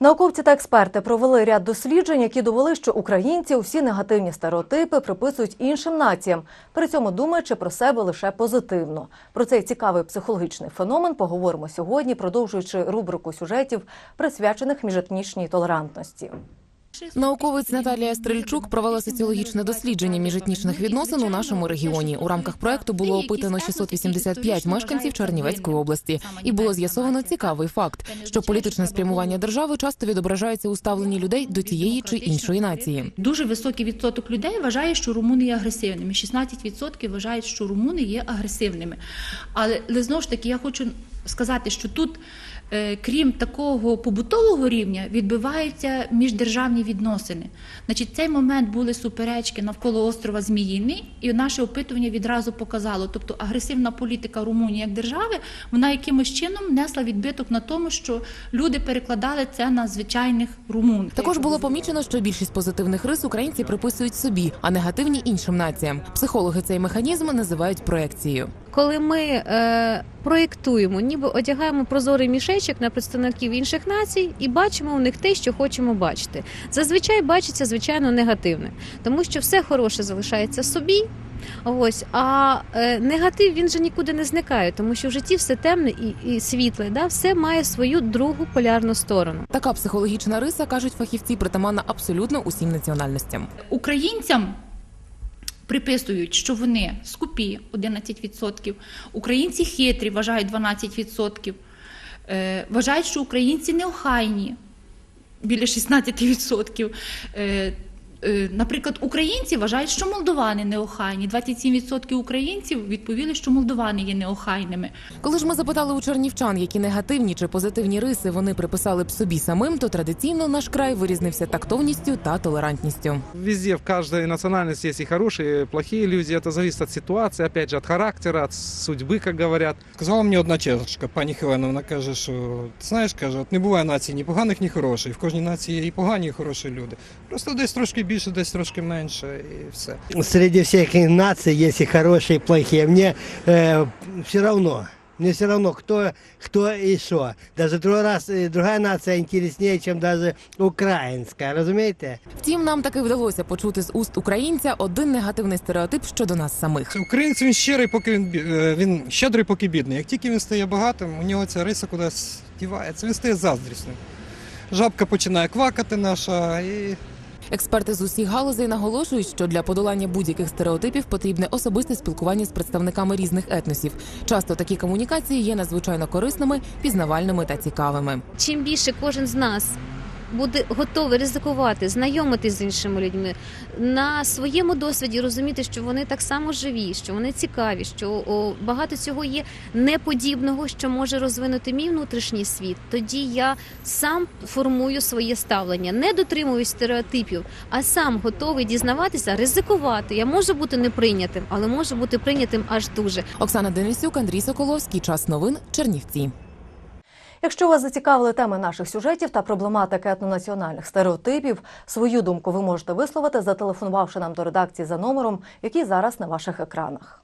Науковці та експерти провели ряд досліджень, які довели, що українці усі негативні стереотипи приписують іншим націям, при цьому думаючи про себе лише позитивно. Про цей цікавий психологічний феномен поговоримо сьогодні, продовжуючи рубрику сюжетів, присвячених міжетнічній толерантності. Науковець Наталія Стрельчук провела соціологічне дослідження міжетнічних відносин у нашому регіоні. У рамках проекту було опитано 685 мешканців Чернівецької області, і було з'ясовано цікавий факт, що політичне спрямування держави часто відображається у ставленні людей до тієї чи іншої нації. Дуже високий відсоток людей вважає, що румуни є агресивними. 16% вважають, що румуни є агресивними. Але, знову ж таки, я хочу сказати, що тут, е, крім такого побутового рівня, відбуваються міждержавні відносини. Значить, цей момент були суперечки навколо острова Зміїний, і наше опитування відразу показало. Тобто агресивна політика Румунії як держави, вона якимось чином несла відбиток на тому, що люди перекладали це на звичайних румун. Також було помічено, що більшість позитивних рис українці приписують собі, а негативні іншим націям. Психологи цей механізм називають проекцією. Коли ми е, проєктуємо, ніби одягаємо прозорий мішечок на представників інших націй і бачимо у них те, що хочемо бачити. Зазвичай бачиться звичайно негативне, тому що все хороше залишається собі. Ось, а е, негатив він же нікуди не зникає, тому що в житті все темне і, і світле, да, все має свою другу полярну сторону. Така психологічна риса кажуть фахівці, притаманна абсолютно усім національностям. Українцям приписують, що вони скупі 11%, українці хитрі вважають 12%, е, вважають, що українці неохайні біля 16%. Е, Наприклад, українці вважають, що молдовани неохайні. 27% українців відповіли, що молдовани є неохайними. Коли ж ми запитали у чернівчан, які негативні чи позитивні риси вони приписали б собі самим, то традиційно наш край вирізнився тактовністю та толерантністю. Везде, в каждой национальности есть и хорошие, и плохие люди. Это зависит от ситуации, опять же, от характера, от судьбы, как говорят. Сказала мені одна чешка, пані Хелена, вона каже, що знаєш, каже, от не буває нації ні поганих, ні хороших. В кожній нації є і погані, і хороші люди. Просто десь трошки більше, десь трошки менше, і все. среди всех наций есть и хорошие, и плохие. Мне все равно. Мне все равно, кто, кто и что. Даже другой раз, э, другая нация интереснее, чем даже украинская, разумеете? Втім, нам таки вдалося почути з уст українця один негативний стереотип щодо нас самих. Українець він щирий, поки він е, він щедрий, поки бідний. Як тільки він стає багатим, у нього ця риса кудись дівається, він стає заздрісним. Жабка починає квакати наша і Експерти з усіх галузей наголошують, що для подолання будь-яких стереотипів потрібне особисте спілкування з представниками різних етносів. Часто такі комунікації є надзвичайно корисними, пізнавальними та цікавими. Чим більше кожен з нас буде готовий ризикувати, знайомитись з іншими людьми, на своєму досвіді розуміти, що вони так само живі, що вони цікаві, що багато цього є неподібного, що може розвинути мій внутрішній світ. Тоді я сам формую своє ставлення, не дотримуюсь стереотипів, а сам готовий дізнаватися, ризикувати. Я можу бути неприйнятим, але можу бути прийнятим аж дуже. Оксана Денисюк, Андрій Соколовський. Час новин. Чернівці. Якщо вас зацікавили теми наших сюжетів та проблематики етнонаціональних стереотипів, свою думку ви можете висловити, зателефонувавши нам до редакції за номером, який зараз на ваших екранах.